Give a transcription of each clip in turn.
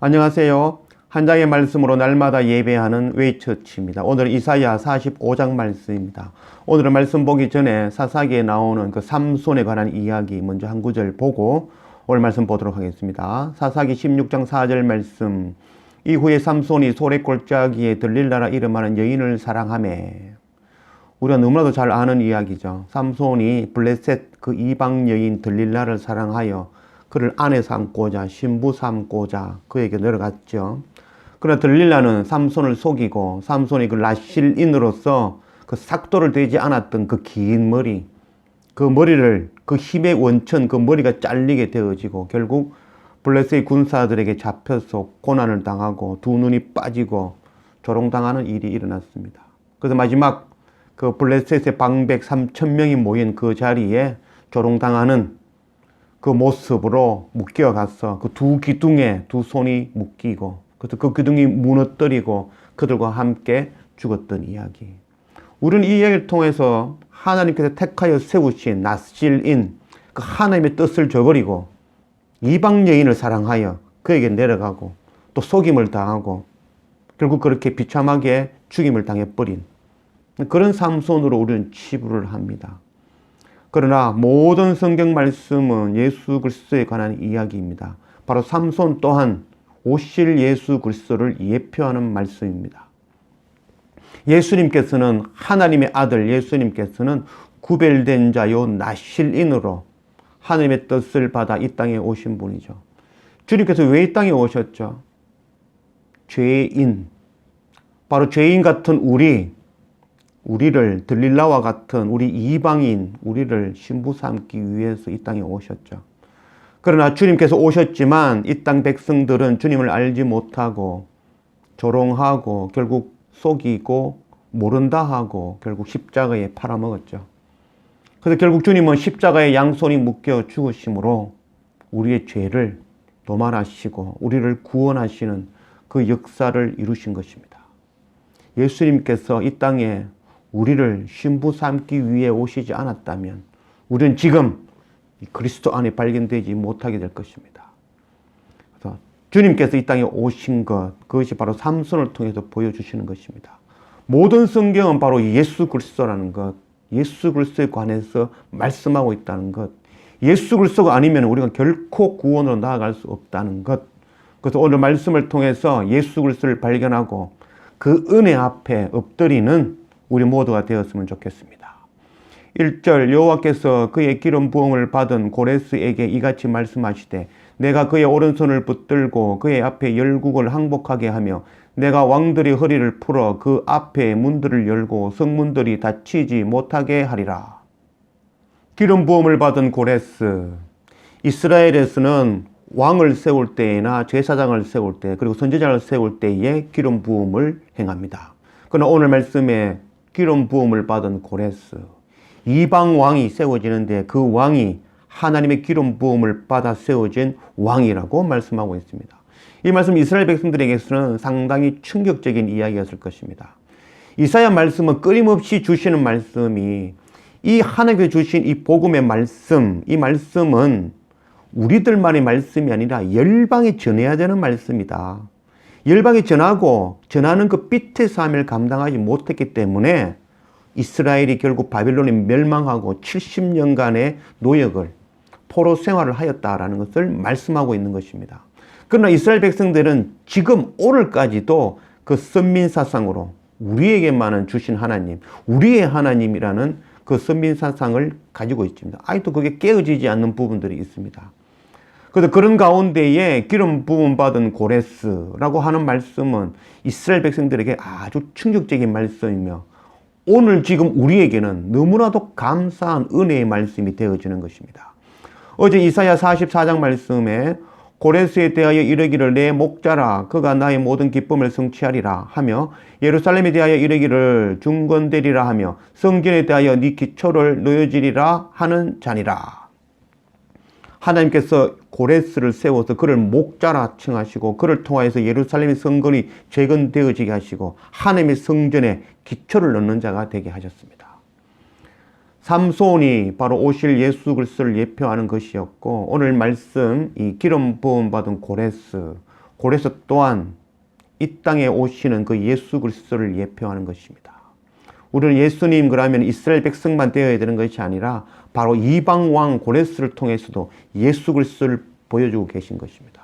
안녕하세요. 한 장의 말씀으로 날마다 예배하는 웨이처치입니다. 오늘 이사야 45장 말씀입니다. 오늘은 말씀 보기 전에 사사기에 나오는 그 삼손에 관한 이야기 먼저 한 구절 보고 오늘 말씀 보도록 하겠습니다. 사사기 16장 4절 말씀. 이후에 삼손이 소래 골짜기에 들릴라라 이름하는 여인을 사랑하매 우리가 너무나도 잘 아는 이야기죠. 삼손이 블레셋 그 이방 여인 들릴라를 사랑하여 그를 아내 삼고자 신부 삼고자 그에게 내려갔죠. 그러나 들릴라는 삼손을 속이고 삼손이 그 라실인으로서 그 삭도를 되지 않았던 그 긴 머리 그 머리를 그 힘의 원천 그 머리가 잘리게 되어지고 결국 블레셋의 군사들에게 잡혀서 고난을 당하고 두 눈이 빠지고 조롱당하는 일이 일어났습니다. 그래서 마지막 그 블레셋의 방백 3천 명이 모인 그 자리에 조롱당하는 그 모습으로 묶여가서 그 두 기둥에 두 손이 묶이고 그 기둥이 무너뜨리고 그들과 함께 죽었던 이야기. 우리는 이 이야기를 통해서 하나님께서 택하여 세우신 나실인 그 하나님의 뜻을 저버리고 이방 여인을 사랑하여 그에게 내려가고 또 속임을 당하고 결국 그렇게 비참하게 죽임을 당해버린 그런 삼손으로 우리는 치부를 합니다. 그러나 모든 성경 말씀은 예수 그리스도에 관한 이야기입니다. 바로 삼손 또한 오실 예수 그리스도를 예표하는 말씀입니다. 예수님께서는 하나님의 아들 예수님께서는 구별된 자요 나실인으로 하나님의 뜻을 받아 이 땅에 오신 분이죠. 주님께서 왜 이 땅에 오셨죠? 죄인 바로 죄인 같은 우리 우리를 들릴라와 같은 우리 이방인 우리를 신부 삼기 위해서 이 땅에 오셨죠. 그러나 주님께서 오셨지만 이 땅 백성들은 주님을 알지 못하고 조롱하고 결국 속이고 모른다 하고 결국 십자가에 팔아먹었죠. 그래서 결국 주님은 십자가에 양손이 묶여 죽으심으로 우리의 죄를 도말하시고 우리를 구원하시는 그 역사를 이루신 것입니다. 예수님께서 이 땅에 우리를 신부 삼기 위해 오시지 않았다면 우리는 지금 그리스도 안에 발견되지 못하게 될 것입니다. 그래서 주님께서 이 땅에 오신 것, 그것이 바로 삼손을 통해서 보여주시는 것입니다. 모든 성경은 바로 예수 그리스도라는 것, 예수 그리스도에 관해서 말씀하고 있다는 것, 예수 그리스도가 아니면 우리가 결코 구원으로 나아갈 수 없다는 것. 그래서 오늘 말씀을 통해서 예수 그리스도를 발견하고 그 은혜 앞에 엎드리는 우리 모두가 되었으면 좋겠습니다. 1절 여호와께서 그의 기름 부음을 받은 고레스에게 이같이 말씀하시되 내가 그의 오른손을 붙들고 그의 앞에 열국을 항복하게 하며 내가 왕들의 허리를 풀어 그 앞에 문들을 열고 성문들이 닫히지 못하게 하리라. 기름 부음을 받은 고레스 이스라엘에서는 왕을 세울 때나 제사장을 세울 때 그리고 선지자를 세울 때에 기름 부음을 행합니다. 그러나 오늘 말씀에 기름 부음을 받은 고레스 이방 왕이 세워지는데 그 왕이 하나님의 기름 부음을 받아 세워진 왕이라고 말씀하고 있습니다. 이 말씀 이스라엘 백성들에게서는 상당히 충격적인 이야기였을 것입니다. 이사야 말씀은 끊임없이 주시는 말씀이 이 하나님께 주신 이 복음의 말씀, 이 말씀은 우리들만의 말씀이 아니라 열방에 전해야 되는 말씀이다. 열방에 전하고 전하는 그 빛의 삶을 감당하지 못했기 때문에 이스라엘이 결국 바빌론에 멸망하고 70년간의 노역을 포로 생활을 하였다라는 것을 말씀하고 있는 것입니다. 그러나 이스라엘 백성들은 지금 오늘까지도 그 선민사상으로 우리에게만은 주신 하나님, 우리의 하나님이라는 그 선민사상을 가지고 있습니다. 아직도 그게 깨어지지 않는 부분들이 있습니다. 그래서 그런 가운데에 기름 부음 받은 고레스라고 하는 말씀은 이스라엘 백성들에게 아주 충격적인 말씀이며 오늘 지금 우리에게는 너무나도 감사한 은혜의 말씀이 되어지는 것입니다. 어제 이사야 44장 말씀에 고레스에 대하여 이르기를 내 목자라 그가 나의 모든 기쁨을 성취하리라 하며 예루살렘에 대하여 이르기를 중건되리라 하며 성전에 대하여 네 기초를 놓여지리라 하는 자니라. 하나님께서 고레스를 세워서 그를 목자라 칭하시고 그를 통하여서 예루살렘의 성전이 재건되어지게 하시고 하나님의 성전에 기초를 넣는 자가 되게 하셨습니다. 삼손이 바로 오실 예수 그리스도를 예표하는 것이었고 오늘 말씀 이 기름 부음 받은 고레스 고레스 또한 이 땅에 오시는 그 예수 그리스도를 예표하는 것입니다. 우리는 예수님 그러면 이스라엘 백성만 되어야 되는 것이 아니라 바로 이방 왕 고레스를 통해서도 예수 그리스도를 보여주고 계신 것입니다.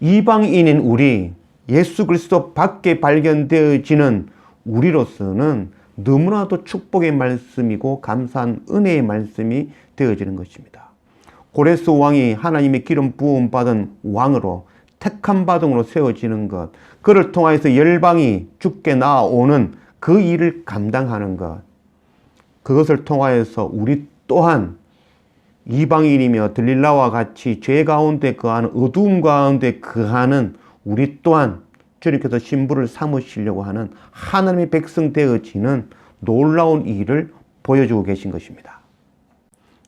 이방인인 우리 예수 그리스도 밖에 발견되어지는 우리로서는 너무나도 축복의 말씀이고 감사한 은혜의 말씀이 되어지는 것입니다. 고레스 왕이 하나님의 기름 부음 받은 왕으로 택함 받음으로 세워지는 것, 그를 통하여서 열방이 죽게 나오는 그 일을 감당하는 것, 그것을 통하여서 우리 또한 이방인이며 들릴라와 같이 죄 가운데 거하는 어두움 가운데 거하는 우리 또한 주님께서 신부를 삼으시려고 하는 하나님의 백성 되어지는 놀라운 일을 보여주고 계신 것입니다.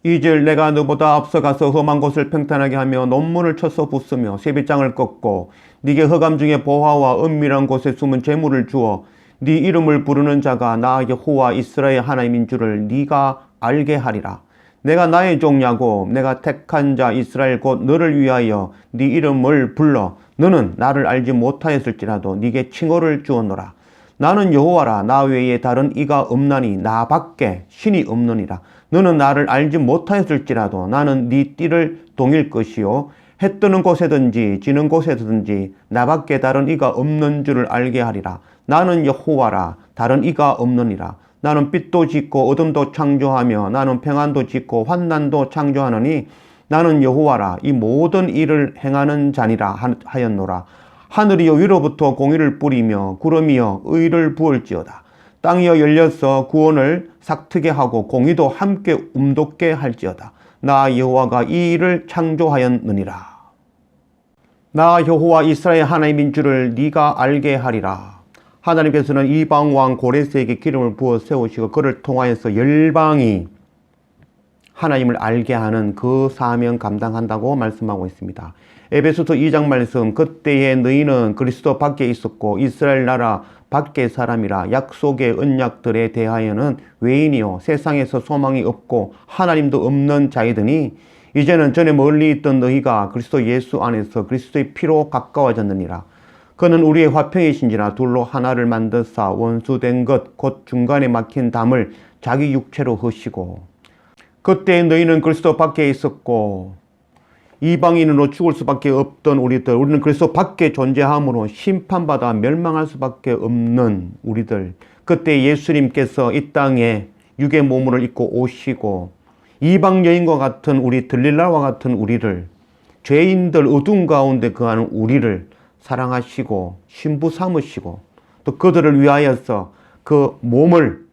이절 내가 너보다 앞서가서 험한 곳을 평탄하게 하며 논문을 쳐서 부수며 세배장을 꺾고 네게 허감 중에 보화와 은밀한 곳에 숨은 재물을 주어 네 이름을 부르는 자가 나 여호와 이스라엘 하나님인 줄을 네가 알게 하리라. 내가 나의 종야고 내가 택한 자 이스라엘 곧 너를 위하여 네 이름을 불러 너는 나를 알지 못하였을지라도 네게 칭호를 주었노라. 나는 여호와라 나 외에 다른 이가 없나니 나밖에 신이 없느니라. 너는 나를 알지 못하였을지라도 나는 네 띠를 동일 것이요 해 뜨는 곳에든지 지는 곳에든지 나밖에 다른 이가 없는 줄을 알게 하리라. 나는 여호와라 다른 이가 없느니라. 나는 빛도 짓고 어둠도 창조하며 나는 평안도 짓고 환난도 창조하느니 나는 여호와라 이 모든 일을 행하는 자니라 하였노라. 하늘이여 위로부터 공의를 뿌리며 구름이여 의를 부을지어다. 땅이여 열려서 구원을 삭트게 하고 공의도 함께 움돋게 할지어다. 나 여호와가 이 일을 창조하였느니라. 나 여호와 이스라엘 하나님인 줄을 네가 알게 하리라. 하나님께서는 이방 왕 고레스에게 기름을 부어 세우시고 그를 통하여서 열방이 하나님을 알게 하는 그 사명 감당한다고 말씀하고 있습니다. 에베소서 2장 말씀 그때에 너희는 그리스도 밖에 있었고 이스라엘 나라 밖의 사람이라. 약속의 언약들에 대하여는 외인이요. 세상에서 소망이 없고 하나님도 없는 자이더니 이제는 전에 멀리 있던 너희가 그리스도 예수 안에서 그리스도의 피로 가까워졌느니라 그는 우리의 화평이신지라 둘로 하나를 만드사 원수된 것 곧 중간에 막힌 담을 자기 육체로 허시고 그때 너희는 그리스도 밖에 있었고 이방인으로 죽을 수밖에 없던 우리들, 우리는 그래서 밖에 존재함으로 심판받아 멸망할 수밖에 없는 우리들. 그때 예수님께서 이 땅에 육의 몸을 입고 오시고 이방 여인과 같은 우리 들릴라와 같은 우리를 죄인들 어둠 가운데 거하는 우리를 사랑하시고 신부 삼으시고 또 그들을 위하여서 그 몸을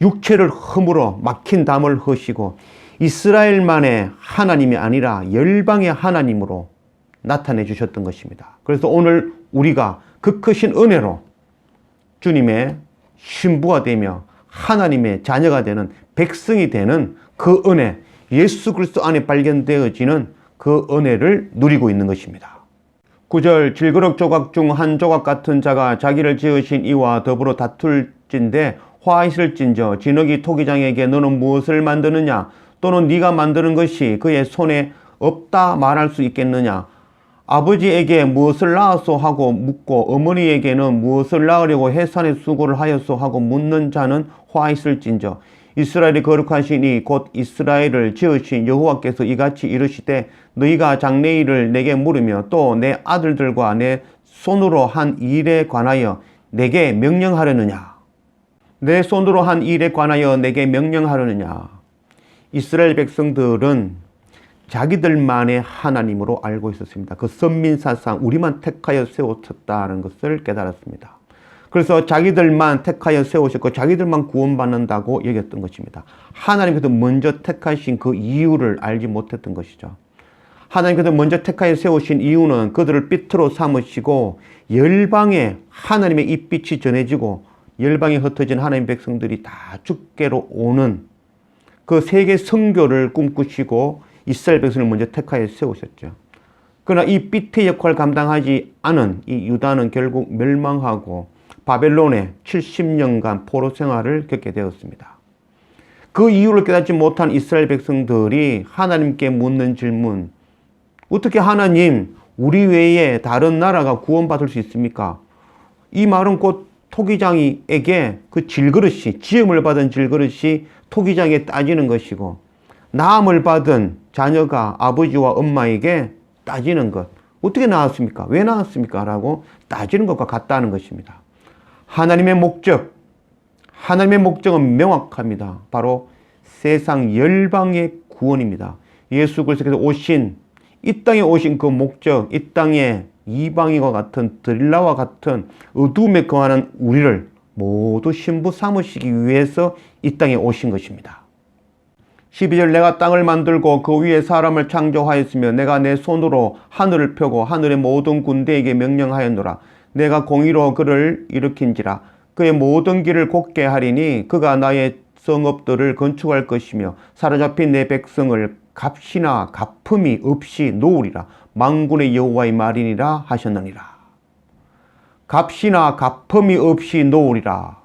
육체를 흠으로 막힌 담을 허시고 이스라엘만의 하나님이 아니라 열방의 하나님으로 나타내 주셨던 것입니다. 그래서 오늘 우리가 그 크신 은혜로 주님의 신부가 되며 하나님의 자녀가 되는 백성이 되는 그 은혜, 예수 그리스도 안에 발견되어지는 그 은혜를 누리고 있는 것입니다. 9절 질그럭 조각 중 한 조각 같은 자가 자기를 지으신 이와 더불어 다툴진데 화이실진저 진흙이 토기장에게 너는 무엇을 만드느냐 또는 네가 만드는 것이 그의 손에 없다 말할 수 있겠느냐? 아버지에게 무엇을 낳았소 하고 묻고 어머니에게는 무엇을 낳으려고 해산의 수고를 하였소 하고 묻는 자는 화 있을진저 이스라엘이 거룩하시니 곧 이스라엘을 지으신 여호와께서 이같이 이르시되 너희가 장래일을 내게 물으며 또 내 아들들과 내 손으로 한 일에 관하여 내게 명령하려느냐 내 손으로 한 일에 관하여 내게 명령하려느냐 이스라엘 백성들은 자기들만의 하나님으로 알고 있었습니다. 그 선민사상 우리만 택하여 세웠다는 것을 깨달았습니다. 그래서 자기들만 택하여 세우셨고 자기들만 구원받는다고 여겼던 것입니다. 하나님께서 먼저 택하신 그 이유를 알지 못했던 것이죠. 하나님께서 먼저 택하여 세우신 이유는 그들을 삐트로 삼으시고 열방에 하나님의 잎빛이 전해지고 열방에 흩어진 하나님 백성들이 다 죽게로 오는 그 세계 성교를 꿈꾸시고 이스라엘 백성을 먼저 택하여 세우셨죠. 그러나 이 삐트 역할을 감당하지 않은 이 유다는 결국 멸망하고 바벨론에 70년간 포로 생활을 겪게 되었습니다. 그 이유를 깨닫지 못한 이스라엘 백성들이 하나님께 묻는 질문, 어떻게 하나님 우리 외에 다른 나라가 구원받을 수 있습니까? 이 말은 곧 토기장이에게 그 질그릇이 지음을 받은 질그릇이 토기장에 따지는 것이고 나음을 받은 자녀가 아버지와 엄마에게 따지는 것 어떻게 나왔습니까? 왜 나왔습니까? 라고 따지는 것과 같다는 것입니다. 하나님의 목적 하나님의 목적은 명확합니다. 바로 세상 열방의 구원입니다. 예수 그리스도께서 오신 이 땅에 오신 그 목적, 이 땅에 이방인과 같은 드릴라와 같은 어둠에 거하는 우리를 모두 신부 삼으시기 위해서 이 땅에 오신 것입니다. 12절 내가 땅을 만들고 그 위에 사람을 창조하였으며 내가 내 손으로 하늘을 펴고 하늘의 모든 군대에게 명령하였노라. 내가 공의로 그를 일으킨지라. 그의 모든 길을 곧게 하리니 그가 나의 성읍들을 건축할 것이며 사로잡힌 내 백성을 값이나 갚음이 없이 놓으리라. 망군의 여호와의 말이니라 하셨느니라. 값이나 갚음이 없이 놓으리라.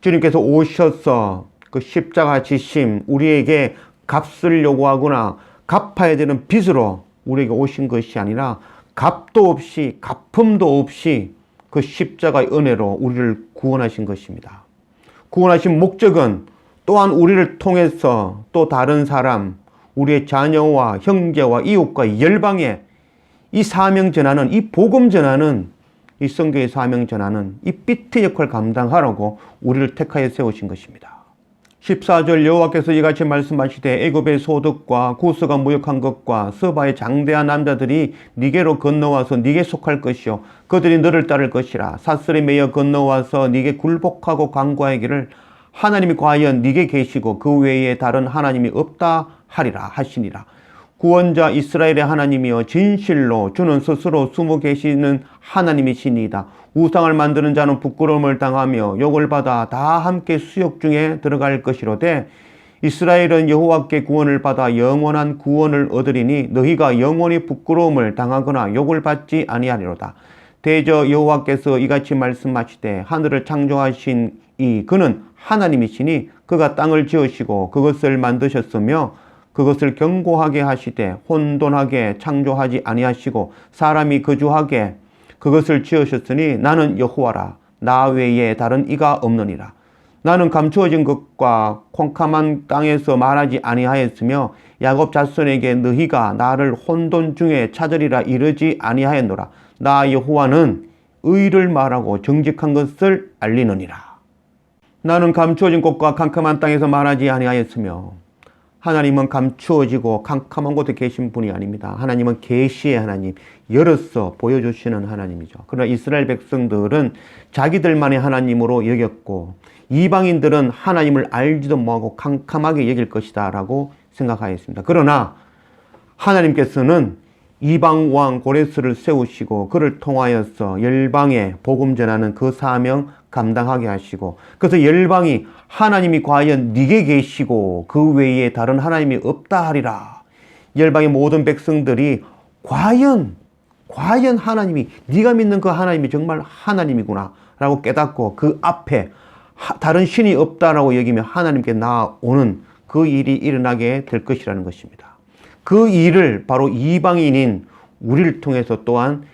주님께서 오셔서 그 십자가 지심 우리에게 값을 요구하거나 갚아야 되는 빚으로 우리에게 오신 것이 아니라 값도 없이 갚음도 없이 그 십자가의 은혜로 우리를 구원하신 것입니다. 구원하신 목적은 또한 우리를 통해서 또 다른 사람, 우리의 자녀와 형제와 이웃과 열방에 이 사명 전하는 이 복음 전하는 이 성교의 사명 전하는 이 비트 역할 감당하라고 우리를 택하여 세우신 것입니다. 14절 여호와께서 이같이 말씀하시되 애굽의 소득과 구스가 무역한 것과 서바의 장대한 남자들이 니게로 건너와서 니게 속할 것이요 그들이 너를 따를 것이라. 사슬에 매여 건너와서 니게 굴복하고 간구하기를 하나님이 과연 니게 계시고 그 외에 다른 하나님이 없다 하리라 하시니라 구원자 이스라엘의 하나님이여 진실로 주는 스스로 숨어 계시는 하나님이시니이다. 우상을 만드는 자는 부끄러움을 당하며 욕을 받아 다 함께 수욕 중에 들어갈 것이로되 이스라엘은 여호와께 구원을 받아 영원한 구원을 얻으리니 너희가 영원히 부끄러움을 당하거나 욕을 받지 아니하리로다. 대저 여호와께서 이같이 말씀하시되 하늘을 창조하신 이 그는 하나님이시니 그가 땅을 지으시고 그것을 만드셨으며 그것을 견고하게 하시되 혼돈하게 창조하지 아니하시고 사람이 거주하게 그것을 지으셨으니 나는 여호와라. 나 외에 다른 이가 없느니라. 나는 감추어진 것과 콩캄한 땅에서 말하지 아니하였으며 야곱 자손에게 너희가 나를 혼돈 중에 찾으리라 이르지 아니하였노라. 나 여호와는 의를 말하고 정직한 것을 알리느니라. 나는 감추어진 곳과 캄캄한 땅에서 말하지 아니하였으며 하나님은 감추어지고 캄캄한 곳에 계신 분이 아닙니다. 하나님은 계시의 하나님, 열어서 보여주시는 하나님이죠. 그러나 이스라엘 백성들은 자기들만의 하나님으로 여겼고 이방인들은 하나님을 알지도 못하고 캄캄하게 여길 것이다 라고 생각하였습니다. 그러나 하나님께서는 이방 왕 고레스를 세우시고 그를 통하여서 열방에 복음 전하는 그 사명 감당하게 하시고 그래서 열방이 하나님이 과연 네게 계시고 그 외에 다른 하나님이 없다 하리라. 열방의 모든 백성들이 과연 과연 하나님이 네가 믿는 그 하나님이 정말 하나님이구나 라고 깨닫고 그 앞에 다른 신이 없다라고 여기며 하나님께 나오는 그 일이 일어나게 될 것이라는 것입니다. 그 일을 바로 이방인인 우리를 통해서 또한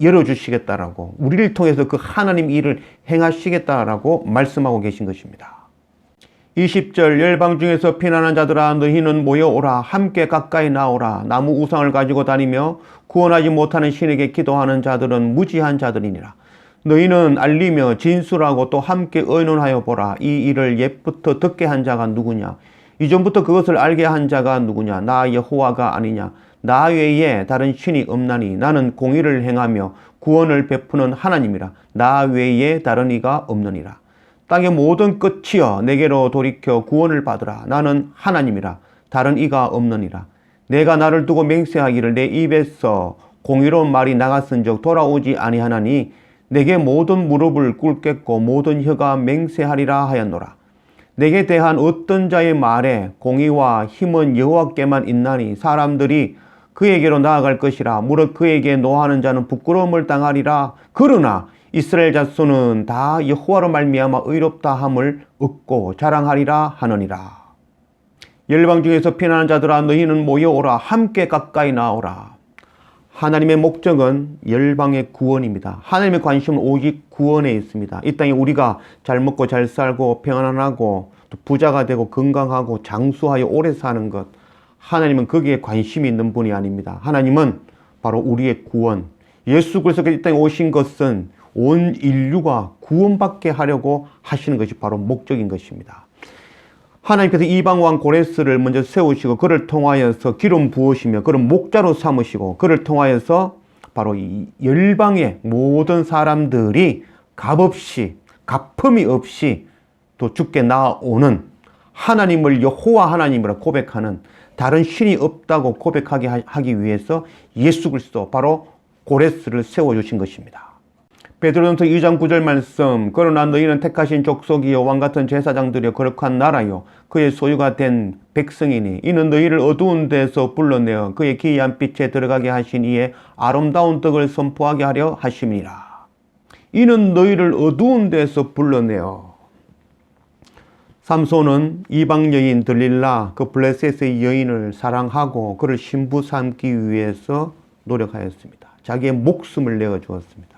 열어주시겠다라고 우리를 통해서 그 하나님 일을 행하시겠다라고 말씀하고 계신 것입니다. 20절 열방 중에서 피난한 자들아 너희는 모여오라. 함께 가까이 나오라. 나무 우상을 가지고 다니며 구원하지 못하는 신에게 기도하는 자들은 무지한 자들이니라. 너희는 알리며 진술하고 또 함께 의논하여 보라. 이 일을 옛부터 듣게 한 자가 누구냐? 이전부터 그것을 알게 한 자가 누구냐? 나 여호와가 아니냐 나 외에 다른 신이 없나니 나는 공의를 행하며 구원을 베푸는 하나님이라. 나 외에 다른 이가 없느니라. 땅의 모든 끝이여 내게로 돌이켜 구원을 받으라. 나는 하나님이라. 다른 이가 없느니라. 내가 나를 두고 맹세하기를 내 입에서 공의로운 말이 나갔은적 돌아오지 아니하나니 내게 모든 무릎을 꿇겠고 모든 혀가 맹세하리라 하였노라. 내게 대한 어떤 자의 말에 공의와 힘은 여호와께만 있나니 사람들이 그에게로 나아갈 것이라 무릇 그에게 노하는 자는 부끄러움을 당하리라 그러나 이스라엘 자손은 다 여호와로 말미암아 의롭다 함을 얻고 자랑하리라 하느니라 열방 중에서 피난한 자들아 너희는 모여오라 함께 가까이 나오라 하나님의 목적은 열방의 구원입니다. 하나님의 관심은 오직 구원에 있습니다. 이 땅에 우리가 잘 먹고 잘 살고 평안하고 또 부자가 되고 건강하고 장수하여 오래 사는 것. 하나님은 거기에 관심이 있는 분이 아닙니다. 하나님은 바로 우리의 구원. 예수 그리스도께서 이 땅에 오신 것은 온 인류가 구원받게 하려고 하시는 것이 바로 목적인 것입니다. 하나님께서 이방 왕 고레스를 먼저 세우시고 그를 통하여서 기름 부으시며 그를 목자로 삼으시고 그를 통하여서 바로 이 열방의 모든 사람들이 값없이 갚음이 없이 또 죽게 나오는 하나님을 여호와 하나님이라 고백하는 다른 신이 없다고 고백하게 하- 하기 위해서 예수 그리스도 바로 고레스를 세워 주신 것입니다. 베드로전서 2장 9절 말씀 그러나 너희는 택하신 족속이요 왕 같은 제사장들이요 거룩한 나라요 그의 소유가 된 백성이니 이는 너희를 어두운 데서 불러내어 그의 기이한 빛에 들어가게 하신 이의 아름다운 떡을 선포하게 하려 하심이니라 이는 너희를 어두운 데서 불러내어 삼손은 이방 여인 들릴라 그 블레셋의 여인을 사랑하고 그를 신부 삼기 위해서 노력하였습니다. 자기의 목숨을 내어 주었습니다.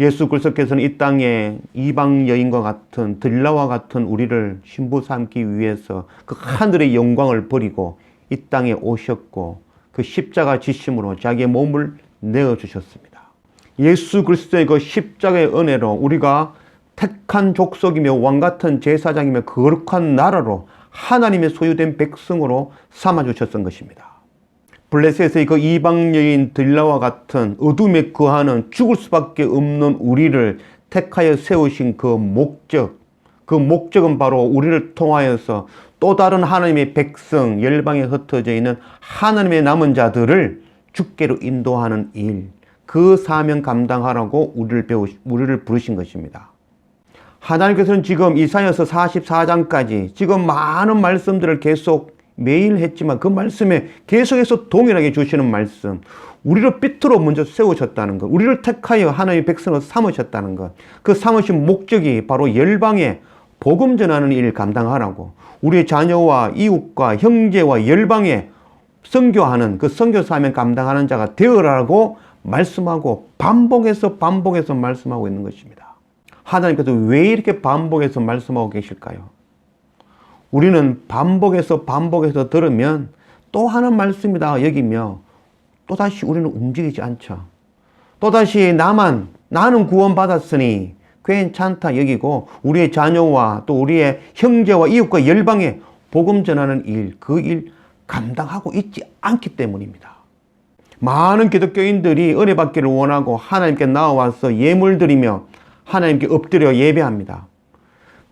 예수 그리스도께서는 이 땅에 이방 여인과 같은 들라와 같은 우리를 신부 삼기 위해서 그 하늘의 영광을 버리고 이 땅에 오셨고 그 십자가 지심으로 자기의 몸을 내어 주셨습니다. 예수 그리스도의 그 십자가의 은혜로 우리가 택한 족속이며 왕 같은 제사장이며 거룩한 나라로 하나님의 소유된 백성으로 삼아 주셨던 것입니다. 블레셋의 그 이방 여인 들라와 같은 어둠에 거하는 죽을 수밖에 없는 우리를 택하여 세우신 그 목적, 그 목적은 바로 우리를 통하여서 또 다른 하나님의 백성, 열방에 흩어져 있는 하나님의 남은 자들을 죽게로 인도하는 일, 그 사명 감당하라고 우리를 배우, 우리를 부르신 것입니다. 하나님께서는 지금 이사야서 44장까지 지금 많은 말씀들을 계속 매일 했지만 그 말씀에 계속해서 동일하게 주시는 말씀. 우리를 삐뚤어 먼저 세우셨다는 것. 우리를 택하여 하나님의 백성으로 삼으셨다는 것. 그 삼으신 목적이 바로 열방에 복음 전하는 일을 감당하라고. 우리의 자녀와 이웃과 형제와 열방에 선교하는 그 선교 사명 감당하는 자가 되어라고 말씀하고 반복해서 반복해서 말씀하고 있는 것입니다. 하나님께서 왜 이렇게 반복해서 말씀하고 계실까요? 우리는 반복해서 반복해서 들으면 또 하는 말씀이다 여기며 또다시 우리는 움직이지 않죠. 또다시 나만 나는 구원받았으니 괜찮다 여기고 우리의 자녀와 또 우리의 형제와 이웃과 열방에 복음 전하는 일, 그 일 감당하고 있지 않기 때문입니다. 많은 기독교인들이 은혜 받기를 원하고 하나님께 나와서 예물 드리며 하나님께 엎드려 예배합니다.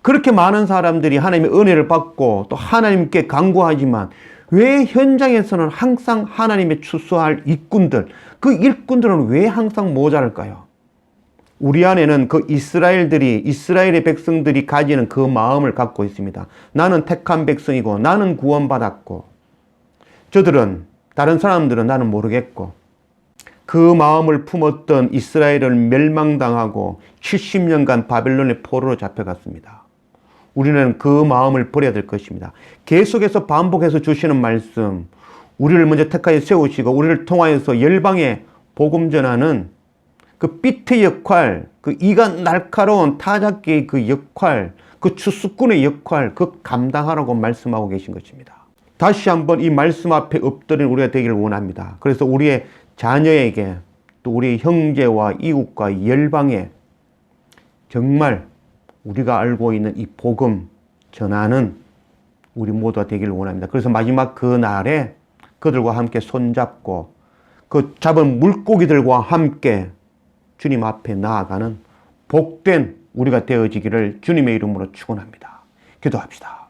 그렇게 많은 사람들이 하나님의 은혜를 받고 또 하나님께 간구하지만 왜 현장에서는 항상 하나님의 추수할 일꾼들, 그 일꾼들은 왜 항상 모자랄까요? 우리 안에는 그 이스라엘들이, 이스라엘의 백성들이 가지는 그 마음을 갖고 있습니다. 나는 택한 백성이고, 나는 구원받았고, 저들은, 다른 사람들은 나는 모르겠고, 그 마음을 품었던 이스라엘을 멸망당하고 70년간 바벨론의 포로로 잡혀갔습니다. 우리는 그 마음을 버려야 될 것입니다. 계속해서 반복해서 주시는 말씀, 우리를 먼저 택하여 세우시고 우리를 통하여서 열방에 복음 전하는 그 삐트의 역할, 그 이가 날카로운 타작기의 그 역할, 그 추수꾼의 역할, 그 감당하라고 말씀하고 계신 것입니다. 다시 한번 이 말씀 앞에 엎드린 우리가 되기를 원합니다. 그래서 우리의 자녀에게 또 우리 형제와 이웃과 열방에 정말 우리가 알고 있는 이 복음 전하는 우리 모두가 되기를 원합니다. 그래서 마지막 그 날에 그들과 함께 손잡고 그 잡은 물고기들과 함께 주님 앞에 나아가는 복된 우리가 되어지기를 주님의 이름으로 축원합니다. 기도합시다.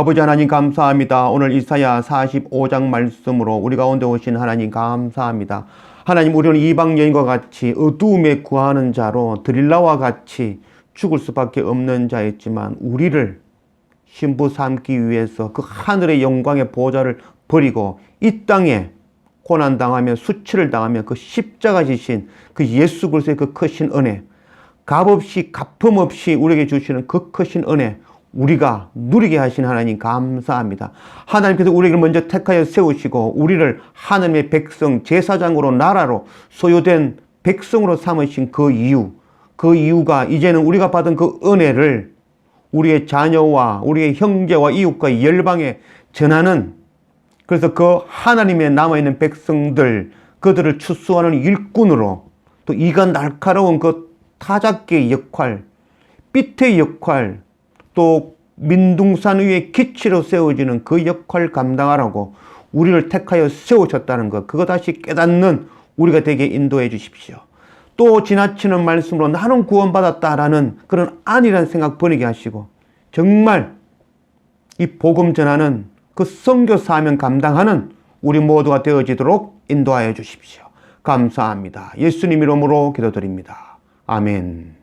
아버지 하나님 감사합니다. 오늘 이사야 45장 말씀으로 우리 가운데 오신 하나님 감사합니다. 하나님 우리는 이방 여인과 같이 어두움에 구하는 자로 드릴라와 같이 죽을 수밖에 없는 자였지만 우리를 신부 삼기 위해서 그 하늘의 영광의 보좌를 버리고 이 땅에 고난 당하며 수치를 당하며 그 십자가 지신 그 예수 그리스도의 그 크신 은혜 값없이 갚음 없이 우리에게 주시는 그 크신 은혜 우리가 누리게 하신 하나님 감사합니다. 하나님께서 우리를 먼저 택하여 세우시고 우리를 하나님의 백성 제사장으로 나라로 소유된 백성으로 삼으신 그 이유 그 이유가 이제는 우리가 받은 그 은혜를 우리의 자녀와 우리의 형제와 이웃과 열방에 전하는 그래서 그 하나님의 남아있는 백성들 그들을 추수하는 일꾼으로 또 이가 날카로운 그 타작기의 역할 삐트의 역할 또 민둥산 위에 기치로 세워지는 그 역할 감당하라고 우리를 택하여 세우셨다는 것 그거 다시 깨닫는 우리가 되게 인도해 주십시오. 또 지나치는 말씀으로 나는 구원받았다라는 그런 안이라는 생각 버리게 하시고 정말 이 복음 전하는 그 선교 사명 감당하는 우리 모두가 되어지도록 인도하여 주십시오. 감사합니다. 예수님 이름으로 기도드립니다. 아멘.